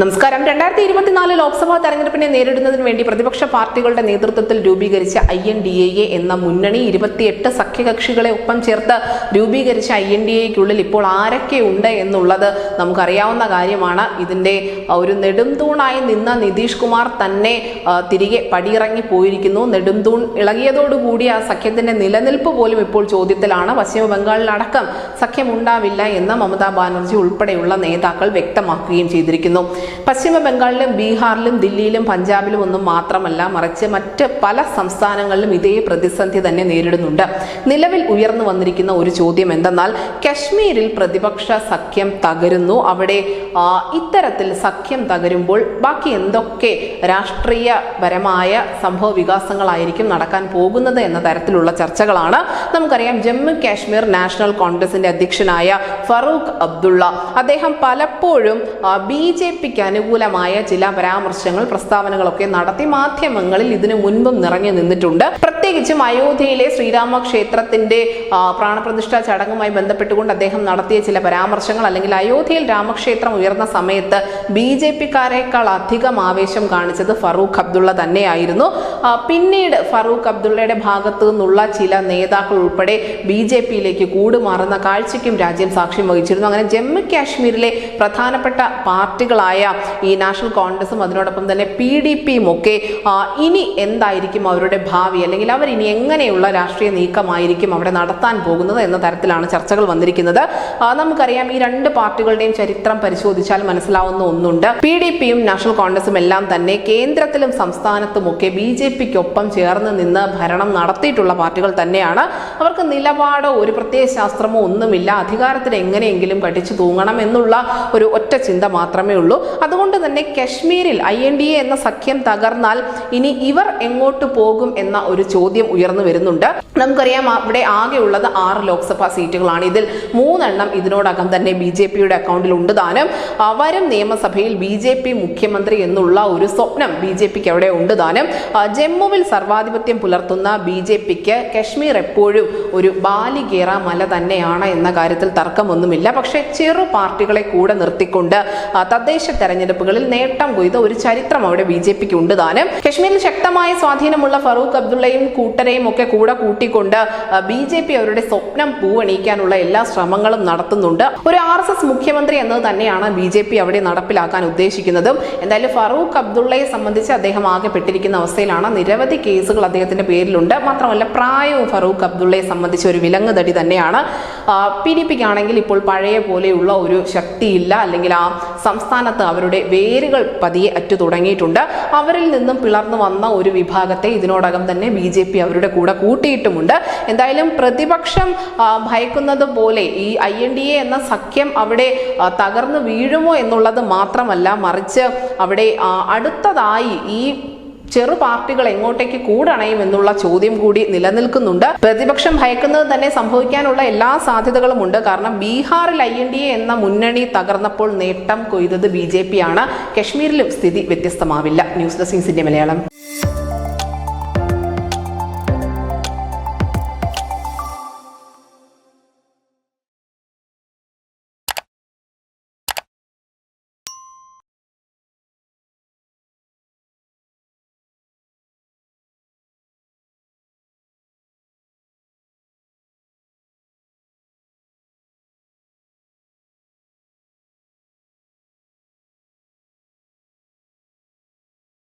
നമസ്കാരം. രണ്ടായിരത്തി ഇരുപത്തിനാല് ലോക്സഭാ തെരഞ്ഞെടുപ്പിനെ നേരിടുന്നതിന് വേണ്ടി പ്രതിപക്ഷ പാർട്ടികളുടെ നേതൃത്വത്തിൽ രൂപീകരിച്ച ഐ എൻ ഡി എ എന്ന മുന്നണി ഇരുപത്തിയെട്ട് സഖ്യകക്ഷികളെ ഒപ്പം ചേർത്ത് രൂപീകരിച്ച ഐ എൻ ഡി എക്കുള്ളിൽ ഇപ്പോൾ ആരൊക്കെ ഉണ്ട് എന്നുള്ളത് നമുക്കറിയാവുന്ന കാര്യമാണ്. ഇതിന്റെ ഒരു നെടുംതൂണായി നിന്ന നിതീഷ് കുമാർ തന്നെ തിരികെ പടിയിറങ്ങി പോയിരിക്കുന്നു. നെടുംതൂൺ ഇളകിയതോടുകൂടി ആ സഖ്യത്തിന്റെ നിലനിൽപ്പ് പോലും ഇപ്പോൾ ചോദ്യത്തിലാണ്. പശ്ചിമ ബംഗാളിലടക്കം സഖ്യമുണ്ടാവില്ല എന്ന് മമതാ ബാനർജി ഉൾപ്പെടെയുള്ള നേതാക്കൾ വ്യക്തമാക്കുകയും ചെയ്തിരിക്കുന്നു. പശ്ചിമ ബംഗാളിലും ബീഹാറിലും ദില്ലിയിലും പഞ്ചാബിലും ഒന്നും മാത്രമല്ല മറിച്ച് മറ്റ് പല സംസ്ഥാനങ്ങളിലും ഇതേ പ്രതിസന്ധി തന്നെ നേരിടുന്നുണ്ട്. നിലവിൽ ഉയർന്നു വന്നിരിക്കുന്ന ഒരു ചോദ്യം എന്തെന്നാൽ കശ്മീരിൽ പ്രതിപക്ഷ സഖ്യം തകരുന്നു. അവിടെ ഇത്തരത്തിൽ സഖ്യം തകരുമ്പോൾ ബാക്കി എന്തൊക്കെ രാഷ്ട്രീയപരമായ സംഭവ വികാസങ്ങളായിരിക്കും നടക്കാൻ പോകുന്നത് എന്ന തരത്തിലുള്ള ചർച്ചകളാണ്. നമുക്കറിയാം ജമ്മു കാശ്മീർ നാഷണൽ കോൺഗ്രസിന്റെ അധ്യക്ഷനായ ഫറൂഖ് അബ്ദുള്ള അദ്ദേഹം പലപ്പോഴും ബി ജെ പിക്ക് അനുകൂലമായ ചില പരാമർശങ്ങൾ പ്രസ്താവനകളൊക്കെ നടത്തി മാധ്യമങ്ങളിൽ ഇതിനു മുൻപും നിറഞ്ഞു നിന്നിട്ടുണ്ട്. പ്രത്യേകിച്ചും അയോധ്യയിലെ ശ്രീരാമ ക്ഷേത്രത്തിന്റെ പ്രാണപ്രതിഷ്ഠാ ചടങ്ങുമായി ബന്ധപ്പെട്ടുകൊണ്ട് അദ്ദേഹം നടത്തിയ ചില പരാമർശങ്ങൾ അല്ലെങ്കിൽ അയോധ്യയിൽ രാമക്ഷേത്രം ഉയർന്ന സമയത്ത് ബി ജെ പിക്കാരേക്കാൾ അധികം ആവേശം കാണിച്ചത് ഫറൂഖ് അബ്ദുള്ള തന്നെയായിരുന്നു. പിന്നീട് ഫറൂഖ് അബ്ദുള്ളയുടെ ഭാഗത്തു നിന്നുള്ള ചില നേതാക്കൾ ഉൾപ്പെടെ ബി ജെ പിയിലേക്ക് കൂടുമാറുന്ന കാഴ്ചയ്ക്കും രാജ്യം സാക്ഷ്യം വഹിച്ചിരുന്നു. അങ്ങനെ ജമ്മു കാശ്മീരിലെ പ്രധാനപ്പെട്ട പാർട്ടികളായ ഈ നാഷണൽ കോൺഗ്രസും അതിനോടൊപ്പം തന്നെ പി ഡി പിയും ഒക്കെ ഇനി എന്തായിരിക്കും അവരുടെ ഭാവി? അല്ലെങ്കിൽ അവർ ഇനി എങ്ങനെയുള്ള രാഷ്ട്രീയ നീക്കമായിരിക്കും അവിടെ നടത്താൻ പോകുന്നത് എന്ന തരത്തിലാണ് ചർച്ചകൾ വന്നിരിക്കുന്നത്. നമുക്കറിയാം ഈ രണ്ട് പാർട്ടികളുടെയും ചരിത്രം പരിശോധിച്ചാൽ മനസ്സിലാവുന്ന ഒന്നുണ്ട്. പി ഡി പിയും നാഷണൽ കോൺഗ്രസും എല്ലാം തന്നെ കേന്ദ്രത്തിലും സംസ്ഥാനത്തുമൊക്കെ ബി ജെ പിക്കൊപ്പം ചേർന്ന് നിന്ന് ഭരണം നടത്തിയിട്ടുള്ള പാർട്ടികൾ തന്നെയാണ്. അവർക്ക് നിലപാടോ ഒരു പ്രത്യേക ശാസ്ത്രമോ ഒന്നുമില്ല. അധികാരത്തിന് എങ്ങനെയെങ്കിലും കടിച്ചു തൂങ്ങണം എന്നുള്ള ഒരു ഒറ്റ ചിന്ത മാത്രമേ ഉള്ളൂ. അതുകൊണ്ട് തന്നെ കശ്മീരിൽ ഐ എൻ ഡി എ എന്ന സഖ്യം തകർന്നാൽ ഇനി ഇവർ എങ്ങോട്ട് പോകും എന്ന ഒരു ചോദ്യം ഉയർന്നു വരുന്നുണ്ട്. നമുക്കറിയാം അവിടെ ആകെയുള്ളത് ആറ് ലോക്സഭാ സീറ്റുകളാണ്. ഇതിൽ മൂന്നെണ്ണം ഇതിനോടകം തന്നെ ബി ജെ പിയുടെ അക്കൗണ്ടിൽ ഉണ്ട് താനും. വരും നിയമസഭയിൽ ബി ജെ പി മുഖ്യമന്ത്രി എന്നുള്ള ഒരു സ്വപ്നം ബി ജെ പിക്ക് അവിടെ ഉണ്ട് താനും. ജമ്മുവിൽ സർവാധിപത്യം പുലർത്തുന്ന ബി ജെ പിക്ക് കശ്മീർ എപ്പോഴും ഒരു ബാലികേറ മല തന്നെയാണ് എന്ന കാര്യത്തിൽ തർക്കമൊന്നുമില്ല. പക്ഷേ ചെറു പാർട്ടികളെ കൂടെ നിർത്തിക്കൊണ്ട് തദ്ദേശ തെരഞ്ഞെടുപ്പുകളിൽ നേട്ടം കൊയ്ത ഒരു ചരിത്രം അവിടെ ബി ജെ പിക്ക് ഉണ്ട് താനും. കശ്മീരിൽ ശക്തമായ സ്വാധീനമുള്ള ഫറൂഖ് അബ്ദുള്ളയും കൂട്ടരെയും ഒക്കെ കൂടെ കൂട്ടിക്കൊണ്ട് ബി ജെ പി അവരുടെ സ്വപ്നം പൂവണിയിക്കാനുള്ള എല്ലാ ശ്രമങ്ങളും നടത്തുന്നുണ്ട്. ഒരു ആർ എസ് എസ് മുഖ്യമന്ത്രി എന്നത് തന്നെയാണ് ബി ജെ പി അവിടെ നടപ്പിലാക്കാൻ ഉദ്ദേശിക്കുന്നതും. എന്തായാലും ഫറൂഖ് അബ്ദുള്ളയെ സംബന്ധിച്ച് അദ്ദേഹം ആകെ പെട്ടിരിക്കുന്ന അവസ്ഥയിലാണ്. നിരവധി കേസുകൾ അദ്ദേഹത്തിന്റെ പേരിലുണ്ട്. മാത്രമല്ല പ്രായവും ഫറൂഖ് അബ്ദുള്ളയെ സംബന്ധിച്ച് ഒരു വിലങ്ങുതടി തന്നെയാണ്. പി ഡി പിക്ക് ആണെങ്കിൽ ഇപ്പോൾ പഴയ പോലെയുള്ള ഒരു ശക്തിയില്ല. അല്ലെങ്കിൽ ആ സംസ്ഥാനത്ത് അവരുടെ വേരുകൾ പതിയെ അറ്റു തുടങ്ങിയിട്ടുണ്ട്. അവരിൽ നിന്നും പിളർന്നു വന്ന ഒരു വിഭാഗത്തെ ഇതിനോടകം തന്നെ ബി ജെ പി അവരുടെ കൂടെ കൂട്ടിയിട്ടുമുണ്ട്. എന്തായാലും പ്രതിപക്ഷം ഭയക്കുന്നത് പോലെ ഈ ഐ എൻ ഡി എ എന്ന സഖ്യം അവിടെ തകർന്നു വീഴുമോ എന്നുള്ളത് മാത്രമല്ല മറിച്ച് അവിടെ അടുത്തതായി ഈ ചെറു പാർട്ടികൾ എങ്ങോട്ടേക്ക് കൂടണയും എന്നുള്ള ചോദ്യം കൂടി നിലനിൽക്കുന്നുണ്ട്. പ്രതിപക്ഷം ഭയക്കുന്നത് തന്നെ സംഭവിക്കാനുള്ള എല്ലാ സാധ്യതകളും ഉണ്ട്. കാരണം ബീഹാറിൽ ഐ എൻ ഡി എ എന്ന മുന്നണി തകർന്നപ്പോൾ നേട്ടം കൊയ്തത് ബി ജെ പി ആണ്. കശ്മീരിലും സ്ഥിതി വ്യത്യസ്തമാവില്ല. News desk India Malayalam.